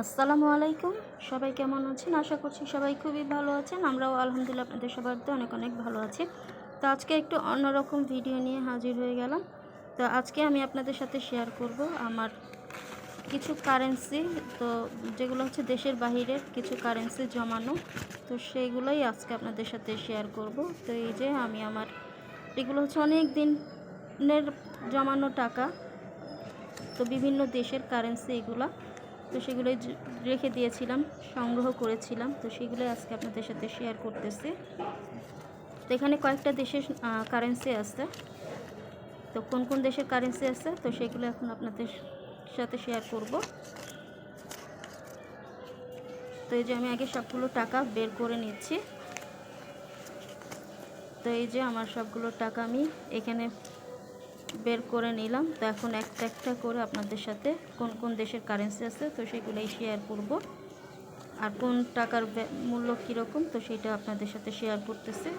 আসসালামু আলাইকুম। সবাই কেমন আছেন? আশা করছি সবাই খুবই ভালো আছেন। আমরাও আলহামদুলিল্লাহ আপনাদের সবার তো অনেক অনেক ভালো আছি। তো আজকে একটু অন্যরকম ভিডিও নিয়ে হাজির হয়ে গেলাম। তো আজকে আমি আপনাদের সাথে শেয়ার করব আমার কিছু কারেন্সি তো যেগুলো হচ্ছে দেশের বাহিরের কিছু কারেন্সি জমানো। তো সেইগুলোই আজকে আপনাদের সাথে শেয়ার করব। তো এই যে আমি আমার, এগুলো হচ্ছে অনেক দিনের জমানো টাকা। তো বিভিন্ন দেশের কারেন্সি এগুলো। তো সেগুলোই রেখে দিয়েছিলাম, সংগ্রহ করেছিলাম। তো সেগুলোই আজকে আপনাদের সাথে শেয়ার করতেছি। তো এখানে কয়েকটা দেশের কারেন্সি আছে। তো কোন কোন দেশের কারেন্সি আছে? তো সেগুলো এখন আপনাদের সাথে শেয়ার করব। তো এই যে আমি আগে সবগুলো টাকা বের করে নিচ্ছি। তো এই যে আমার সবগুলো টাকা আমি এখানে বের করে নিলাম। তো এখন একটা একটা করে আপনাদের সাথে কোন কোন দেশের কারেন্সি আছে, তো সেগুলোই শেয়ার করব। আর কোন টাকার মূল্য কীরকম, তো সেটা আপনাদের সাথে শেয়ার করতেছে।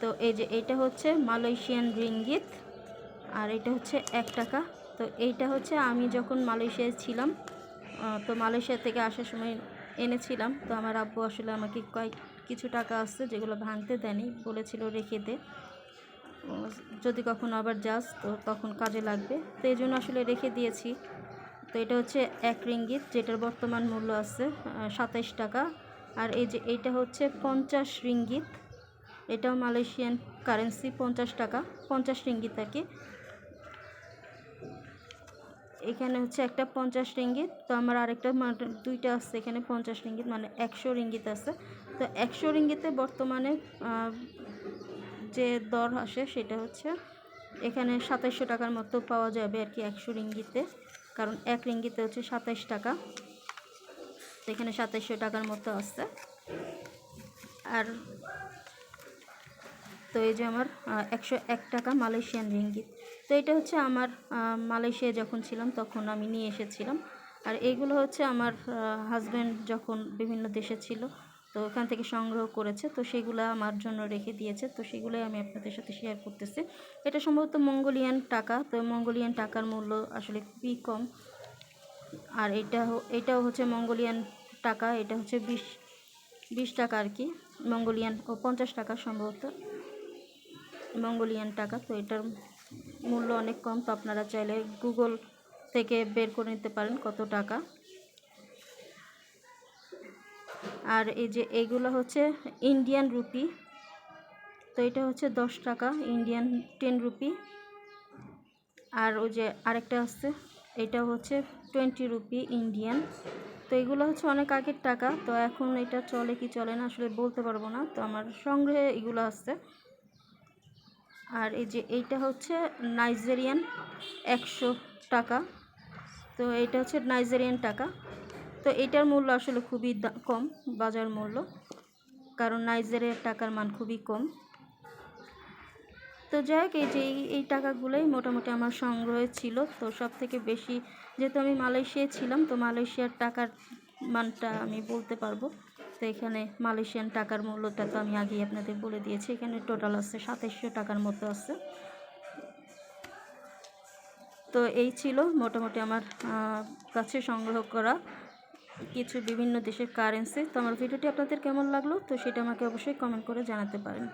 তো এই যে এইটা হচ্ছে মালয়েশিয়ান রিঙ্গিত আর এটা হচ্ছে এক টাকা। তো এইটা হচ্ছে আমি যখন মালয়েশিয়ায় ছিলাম তো মালয়েশিয়া থেকে আসার সময় এনেছিলাম। তো আমার আব্বু আসলে আমাকে কয়েক কিছু টাকা আসছে যেগুলো ভাঙতে দেয়নি, বলেছিল রেখে দে। যদি কখনো আবার যাস, তো তখন কাজে লাগবে। তো এই জন্য আসলে রেখে দিয়েছি। তো এটা হচ্ছে এক রিঙ্গিত, যেটার বর্তমান মূল্য আছে সাতাইশ টাকা। আর এই যে এইটা হচ্ছে পঞ্চাশ রিঙ্গিত। এটাও মালয়েশিয়ান কারেন্সি, পঞ্চাশ টাকা, পঞ্চাশ রিঙ্গিত আর কি। এখানে হচ্ছে একটা পঞ্চাশ রিঙ্গিত। তো আমার আরেকটা দুইটা আছে এখানে পঞ্চাশ রিঙ্গিত মানে একশো রিঙ্গিত আছে। তো একশো রিঙ্গিতে বর্তমানে যে দর আসে সেটা হচ্ছে এখানে সাতাইশশো টাকার মতো পাওয়া যাবে আর কি একশো রিঙ্গিতে। কারণ এক রিঙ্গিতে হচ্ছে সাতাইশ টাকা। তো এখানে সাতাইশশো টাকার মতো আসছে আর তো এই যে আমার একশো এক টাকা মালয়েশিয়ান রিঙ্গিত। তো এটা হচ্ছে আমার মালয়েশিয়া যখন ছিলাম তখন আমি নিয়ে এসেছিলাম। আর এইগুলো হচ্ছে আমার হাজব্যান্ড যখন বিভিন্ন দেশে ছিল তো ওখান থেকে সংগ্রহ করেছে। তো সেগুলো আমার জন্য রেখে দিয়েছে। তো সেগুলোই আমি আপনাদের সাথে শেয়ার করতেছি। এটা সম্ভবত মঙ্গোলিয়ান টাকা। তো মঙ্গোলিয়ান টাকার মূল্য আসলে খুবই কম। আর এটা এটাও হচ্ছে মঙ্গোলিয়ান টাকা। এটা হচ্ছে বিশ বিশ টাকা আর কি। মঙ্গোলিয়ান ও পঞ্চাশ টাকা সম্ভবত। মঙ্গোলিয়ান টাকা। তো এটার মূল্য অনেক কম। তো আপনারা চাইলে গুগল থেকে বের করে নিতে পারেন কত টাকা। আর এই যে এইগুলো হচ্ছে ইন্ডিয়ান রুপি তো এটা হচ্ছে দশ টাকা ইন্ডিয়ান টেন রুপি আর ওই যে আরেকটা আছে এটা হচ্ছে টোয়েন্টি রুপি ইন্ডিয়ান তো এগুলো হচ্ছে অনেক আগের টাকা, তো এখন এটা চলে কি চলে না আসলে বলতে পারব না। তো আমার সংগ্রহে এগুলো আছে আর এই যে এইটা হচ্ছে নাইজেরিয়ান একশো টাকা। তো এটা হচ্ছে নাইজেরিয়ান টাকা। তো এটার মূল্য আসলে খুবই কম, বাজার মূল্য। কারণ নাইজেরিয়ার টাকার মান খুবই কম। তো যাই হোক, এই যে এই- টাকাগুলোই মোটামুটি আমার সংগ্রহে ছিল। তো সব থেকে বেশি যেহেতু আমি মালয়েশিয়ায় ছিলাম, তো মালয়েশিয়ার টাকার মানটা আমি বলতে পারব। তো এখানে মালয়েশিয়ান টাকার মূল্যটা তো আমি আগেই আপনাদের বলে দিয়েছি। এখানে টোটাল আছে সাতাইশশো টাকার মতো আছে। তো এই ছিল মোটামুটি আমার কাছে সংগ্রহ করা। কিছু বিভিন্ন দেশের কারেন্সি তো আমার ভিডিওটি আপনাদের কেমন লাগল? তো সেটা আমাকে অবশ্যই কমেন্ট করে জানাতে পারেন।